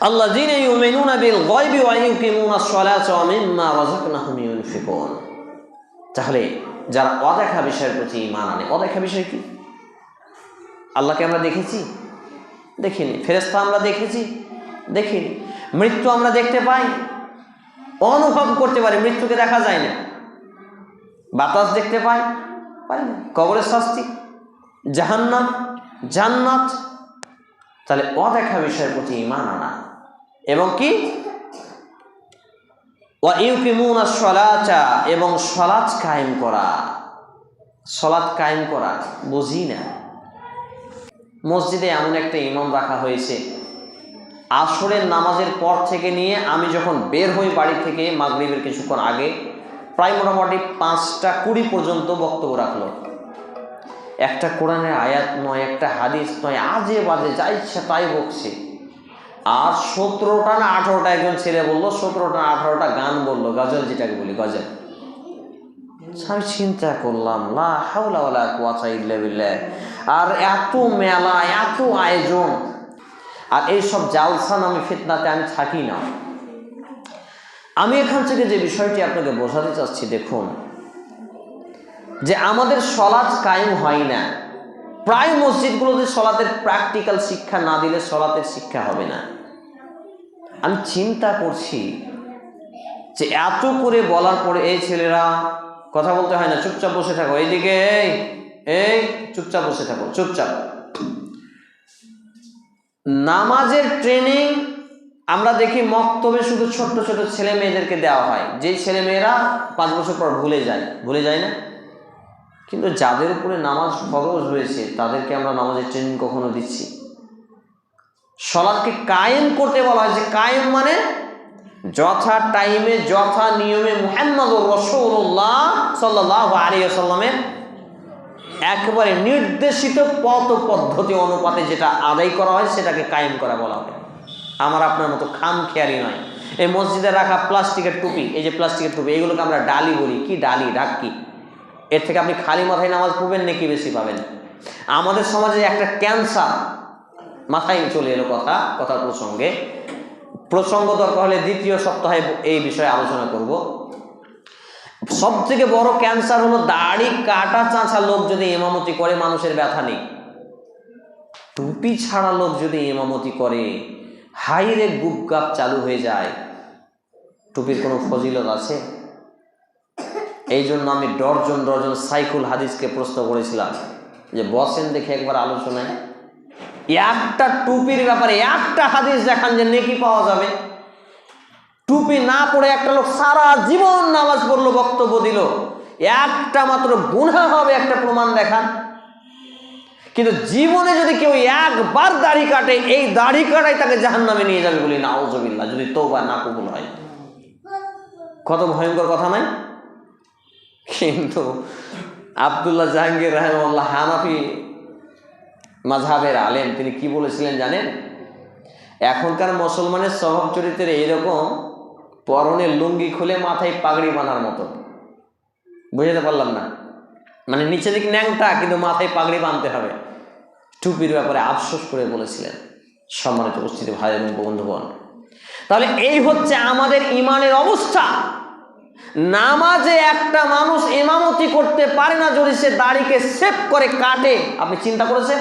আল্লাহ তাহলে যারা অদেখা বিষয়ের প্রতি ইমান আনে, অদেখা বিষয় কি? আল্লাহকে আমরা দেখেছি? দেখিনি। ফেরেস্তা আমরা দেখেছি? দেখিনি। মৃত্যু আমরা দেখতে পাই? অনুভব করতে পারি, মৃত্যুকে দেখা যায় না। বাতাস দেখতে পাই? পাই না। কবরের শাস্তি? জাহান্ন জান্নাত? তাহলে অদেখা বিষয়ের প্রতি ইমান আনা। এবং কি? এবং সলাচ কায়েম করা। সলাৎ কায়েম করা, বুঝি না? মসজিদে এমন একটা ইমাম রাখা হয়েছে, আসরের নামাজের পর থেকে নিয়ে আমি যখন বের হই বাড়ি থেকে মাগরিবের কিছুক্ষণ আগে, প্রায় মোটামুটি পাঁচটা কুড়ি পর্যন্ত বক্তব্য রাখল। একটা কোরআনের আয়াত নয়, একটা হাদিস নয়, আজে বাজে, যা ইচ্ছা তাই বকছে। আর সতেরোটা না আঠারোটা একজন ছেলে বলল, সতেরোটা না আঠারোটা গান বলল, গজল যেটাকে বলি, গজল। আমি চিন্তা করলাম, লা বিল্লাহ, আর এত মেলা, এত আয়োজন, আর এইসব জালসা নামে ফিতনাতে আমি থাকি না। আমি এখান থেকে যে বিষয়টি আপনাকে বোঝাতে চাচ্ছি, দেখুন যে আমাদের সলাৎ কায়েম হয় না। প্রায় মসজিদগুলোতে সলাতের প্র্যাকটিক্যাল শিক্ষা না দিলে সলাতের শিক্ষা হবে না। আমি চিন্তা করছি যে এত করে বলার পরে এই ছেলেরা কথা বলতে হয় না, চুপচাপ বসে থাকো। এইদিকে এই এই, চুপচাপ বসে থাকো, চুপচাপ। নামাজের ট্রেনিং আমরা দেখি মক্তবে শুধু ছোট্ট ছোট ছেলে মেয়েদেরকে দেওয়া হয়। যেই ছেলে মেয়েরা পাঁচ বছর পর ভুলে যায়। ভুলে যায় না? কিন্তু যাদের উপরে নামাজ ফরজ হয়েছে তাদেরকে আমরা নামাজের ট্রেনিং কখনো দিচ্ছি সলাদকে কায়েম করতে বলা হয়েছে কায়েম মানে যথা টাইমে যথা নিয়মে মুহাম্মদ রসৌল্লাহ সাল্লাহ আলী সাল্লামের একেবারে নির্দেশিত পথ পদ্ধতি অনুপাতে যেটা আদায় করা হয়, সেটাকে কায়েম করা বলা হয়। আমার আপনার মতো খাম খেয়ালি নয়। এই মসজিদে রাখা প্লাস্টিকের টুপি, এই যে প্লাস্টিকের টুপি এগুলোকে আমরা ডালি বলি। কি ডালি? ডাক কি এর থেকে আপনি খালি মাথায় নামাজ পড়বেন নাকি বেশি পাবেন? আমাদের সমাজে একটা ক্যান্সার মাথায় চলে এলো কথা, কথার প্রসঙ্গে। প্রসঙ্গ দরকার হলে দ্বিতীয় সপ্তাহে এই বিষয়ে আলোচনা করব। সব থেকে বড় ক্যান্সার হলো দাড়ি কাটা চাঁচা লোক যদি এমামতি করে, মানুষের ব্যথা নেই। টুপি ছাড়া লোক যদি এমামতি করে, হাইরে গুপগাপ চালু হয়ে যায়। টুপির কোনো ফজিলত আছে? এই জন্য আমি ডরজন ডরজন সাইকুল হাদিসকে প্রশ্ন করেছিলাম যে বসেন দেখে একবার আলোচনায়, একটা টুপির ব্যাপারে একটা হাদিস দেখান যে নেকি পাওয়া যাবে। টুপি না পড়ে একটা লোক সারা জীবন নামাজ পড়ল, বক্তব্য দিল। একটা মাত্র গুণা হবে, একটা প্রমাণ দেখান। কিন্তু জীবনে যদি কেউ একবার দাড়ি কাটে, এই দাড়ি কাটাই তাকে জাহান নামে নিয়ে যাবে বলি না যদি তৌবা না কবুল হয়। কত ভয়ঙ্কর কথা নাই কিন্তু আবদুল্লাহ জাহাঙ্গীর রহমাল্লাহ হানাফি মাঝহাবের আলেম, তিনি কি বলেছিলেন জানেন? এখনকার মুসলমানের স্বভাব চরিত্রের এইরকম পরনের লুঙ্গি খুলে মাথায় পাগড়ি বাঁধার মতো। বুঝাতে পারলাম না। মানে নিচে দিক ন্যাংটা, কিন্তু মাথায় পাগড়ি বাঁধতে হবে। টুপির ব্যাপারে আফসোস করে বলেছিলেন সম্মানিত উপস্থিতি ভাই এবং বন্ধুগণ। তাহলে এই হচ্ছে আমাদের ইমানের অবস্থা। নামাজে একটা মানুষ ইমামতি করতে পারে না যদি সে দাড়িকে সেভ করে কাটে। আপনি চিন্তা করেছেন?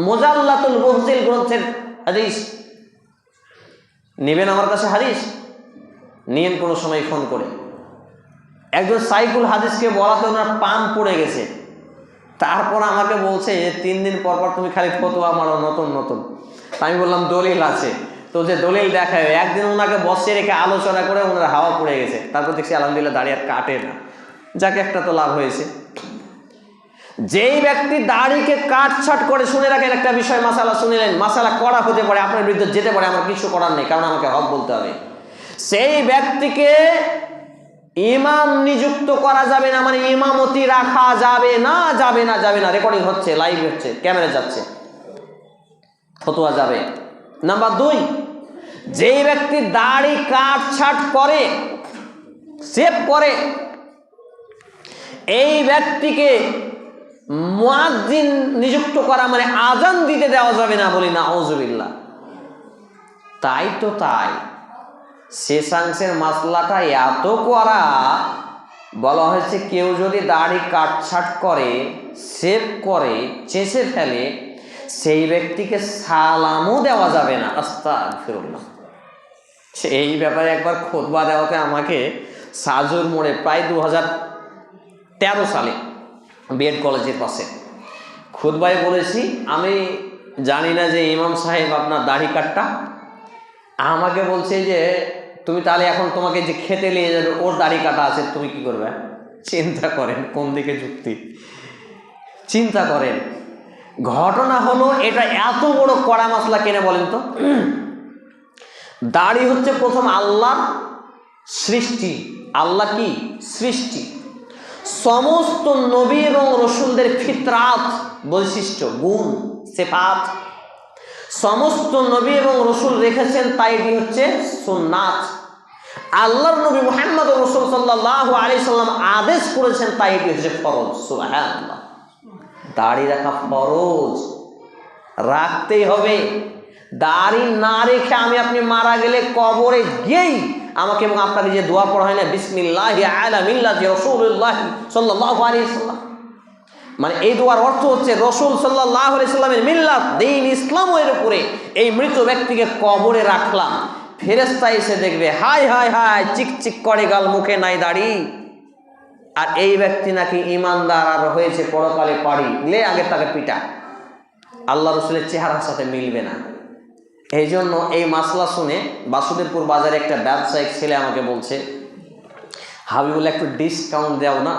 মোজাল্লাতুল মহজিল গ্রন্থের হাদিস। নেবেন আমার কাছে হাদিস? নিয়েন কোনো সময় ফোন করে। একজন সাইকুল হাদিসকে বলাতে ওনার পাম পড়ে গেছে। তারপর আমাকে বলছে তিন দিন পর পর তুমি খালি ফতোয়া মারো, নতুন নতুন। আমি বললাম, দলিল আছে। তো যে দলিল দেখায়, একদিন ওনাকে বসে রেখে আলোচনা করে ওনার হাওয়া পড়ে গেছে। তারপর দেখছি আলহামদুলিল্লাহ দাঁড়িয়ে আর কাটে না। যাকে, একটা তো লাভ হয়েছে। যেই ব্যক্তি দাড়িকে কাটছাট করে, শুনে রাখেন একটা বিষয়, মাসালা শুনিলেন, মাসালা করা হতে পারে, আপনার বিরুদ্ধে যেতে পারে, আমার কিছু করার নেই, কারণ আমাকে হক বলতে হবে। সেই ব্যক্তিকে ইমাম নিযুক্ত করা যাবে না মানে ইমামতি রাখা যাবে না যাবে না যাবে না। রেকর্ডিং হচ্ছে লাইভ হচ্ছে, ক্যামেরা যাচ্ছে। ফতোয়া যাবে। নাম্বার দুই যেই ব্যক্তি দাড়ি কাটছাট করে সেভ করে এই ব্যক্তিকে মুয়াজ্জিন নিযুক্ত করা মানে আজান দিতে দেওয়া যাবে না বলি না আউজুবিল্লাহ তাই তো তাই। শেষাংশের মাসলাটা এত করা বলা হয়েছে কেউ যদি দাড়ি কাটছাট করে সেভ করে চেঁচে ফেলে সেই ব্যক্তিকে সালামও দেওয়া যাবে না। আস্তা ফিরুল্লাহ এই ব্যাপারে একবার খোদবা দেওয়াতে আমাকে সাজুর মোড়ে প্রায় দু তেরো সালে বিএড কলেজের পাশে। খুদবাই বলেছি, আমি জানি না যে ইমাম সাহেব আপনার দাড়ি কাটটা আমাকে বলছে যে, তুমি তাহলে এখন তোমাকে যে খেতে নিয়ে যাবে, ওর দাড়ি কাটা আছে, তুমি কি করবে? চিন্তা করেন, কোন দিকে যুক্তি। চিন্তা করেন ঘটনা হলো, এটা এত বড় কড়া মশলা কেনে বলেন তো? দাড়ি হচ্ছে প্রথম আল্লাহ সৃষ্টি। আল্লাহ কি? সৃষ্টি। সমস্ত নবী এবং রসুলদের ফিতরাত, বৈশিষ্ট্য, গুণ, সেফাত। সমস্ত নবী এবং রসুল রেখেছেন, তাই এটি হচ্ছে সুন্নাত। আল্লাহর নবী মোহাম্মদ রসুল সাল্লাহ আলি সাল্লাম আদেশ করেছেন, তাই এটি হচ্ছে ফরজ। সুবহানাল্লাহ। দাড়ি রাখা ফরজ। রাখতেই হবে। দাড়ি না রেখে আমি আপনি মারা গেলে কবরে গিয়েই আমাকে এবং আপনাকে যে দোয়া পড়া হয় না, বিসমিল্লাহ আলা মিল্লাতি রাসূলুল্লাহ সাল্লাল্লাহু আলাইহি সাল্লাম মানে এই দোয়ার অর্থ হচ্ছে রসুল সাল্লাহ সাল্লামের মিল্লাত, দিন ইসলামের উপরে এই মৃত ব্যক্তিকে কবরে রাখলাম। ফেরেস্তা এসে দেখবে হাই হাই হাই চিক চিক করে গাল মুখে নাই দাড়ি। আর এই ব্যক্তি নাকি ইমানদার আর হয়েছে পরকালে পাড়ি। লে আগে তাকে পিটা। আল্লাহ রসুলের চেহারার সাথে মিলবে না। এই জন্য এই মাসলা শুনে বাসুদেবপুর বাজারে একটা ব্যবসায়িক ছেলে আমাকে বলছে হাবিবুল একটু ডিসকাউন্ট দেও না।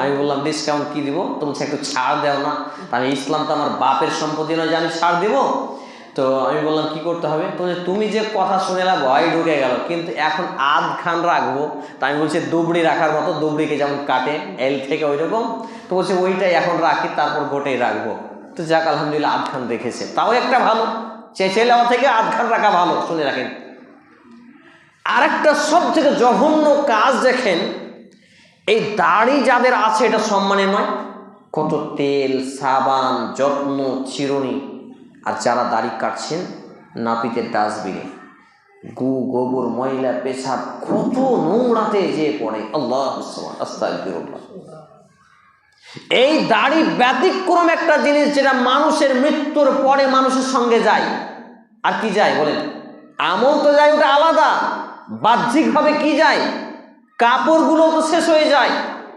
আমি বললাম ডিসকাউন্ট কি দিব? তো বলছে একটু ছাড় দেও না। তা আমি ইসলাম তো আমার বাপের সম্পত্তি নয় যে আমি ছাড় দিব। তো আমি বললাম, কি করতে হবে? তো তুমি যে কথা শুনে না ভয় ঢুকে গেল। কিন্তু এখন আধ খান রাখব। তা আমি বলছি, দুবড়ি রাখার মতো দুবড়িকে যেমন কাটে, এল থেকে ওই রকম তো বলছে, ওইটাই এখন রাখি, তারপর গোটাই রাখব। তো যাক, আলহামদুলিল্লাহ আধ খান রেখেছে। তাও একটা ভালো। চেঁচে নেওয়া থেকে আধ খান রাখা ভালো, শুনে রাখেন। আরেকটা সব থেকে জঘন্য কাজ দেখেন, এই দাড়ি যাদের আছে, এটা সম্মানের নয়। কত তেল, সাবান, যত্ন, চিরুনি। আর যারা দাড়ি কাটছেন, নাপিতের ডাস্টবিনে গু, গোবর, ময়লা, পেশাব, কত নোংরাতে যে পড়ে। আল্লাহ এই দাড়ি ব্যতিক্রম একটা জিনিস যেটা মানুষের মৃত্যুর পরে মানুষের সঙ্গে যায়। আর কি যায় বলেন? আমল তো যায়, ওটা আলাদা। বাহ্যিকভাবে কি যায়? কাপড়গুলো তো শেষ হয়ে যায়।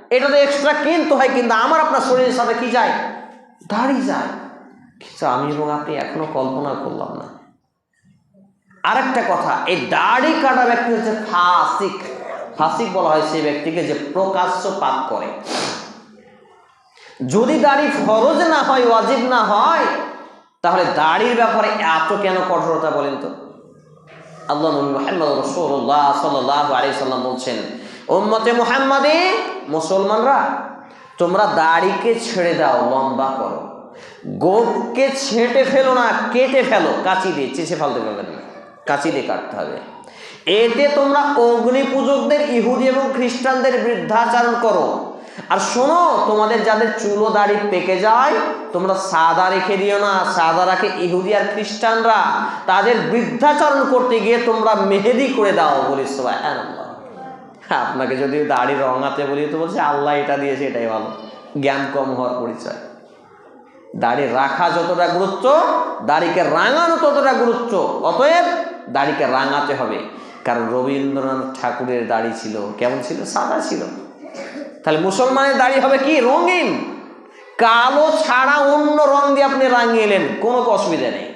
এটা তো এক্সট্রা কিনতে হয়, কিন্তু আমার আপনার শরীরের সাথে কি যায়? দাড়ি যায়। কিন্তু আমি এবং আপনি এখনও কল্পনা করলাম না। আরেকটা কথা, এই দাড়ি কাটা ব্যক্তি হচ্ছে ফাসিক ফাসিক বলা হয় সেই ব্যক্তিকে যে প্রকাশ্য পাপ করে। যদি দাড়ি ফরজ না হয়, ওয়াজিব না হয়, তাহলে দাড়ির ব্যাপারে এত কেন কঠোরতা বলেন তো? আল্লাহ বলছেন, উম্মতে মুহাম্মাদে মুসলমানরা, তোমরা দাড়িকে ছেড়ে দাও, লম্বা করো। গোপকে ছেঁটে ফেলো না, কেটে ফেলো। কাঁচি দিয়ে, চেঁচে ফেলতে পারবে না। কাঁচি দিয়ে কাটতে হবে। এতে তোমরা অগ্নি পূজকদের, ইহুদি এবং খ্রিস্টানদের বৃদ্ধাচারণ করো। আর শোনো, তোমাদের যাদের চুলো দাড়ি পেকে যায়, তোমরা সাদা রেখে দিও না। সাদা রাখে ইহুদি আর খ্রিস্টানরা। তাদের বৃদ্ধাচরণ করতে গিয়ে তোমরা মেহেদি করে দাও বলিস সবাই হ্যাঁ আপনাকে যদি দাড়ি রঙাতে বলি, তো বলছে, আল্লাহ এটা দিয়েছে, এটাই ভালো। জ্ঞান কম হওয়ার পরিচয়। দাড়ি রাখা যতটা গুরুত্ব, দাড়িকে রাঙানো ততটা গুরুত্ব। অতএব দাড়িকে রাঙাতে হবে। কারণ রবীন্দ্রনাথ ঠাকুরের দাড়ি ছিল, কেমন ছিল? সাদা ছিল। তাহলে মুসলমানের দাড়ি হবে কি? রঙিন। কালো ছাড়া অন্য রং দিয়ে আপনি রাঙিয়ে এলেন, কোনো অসুবিধা নেই।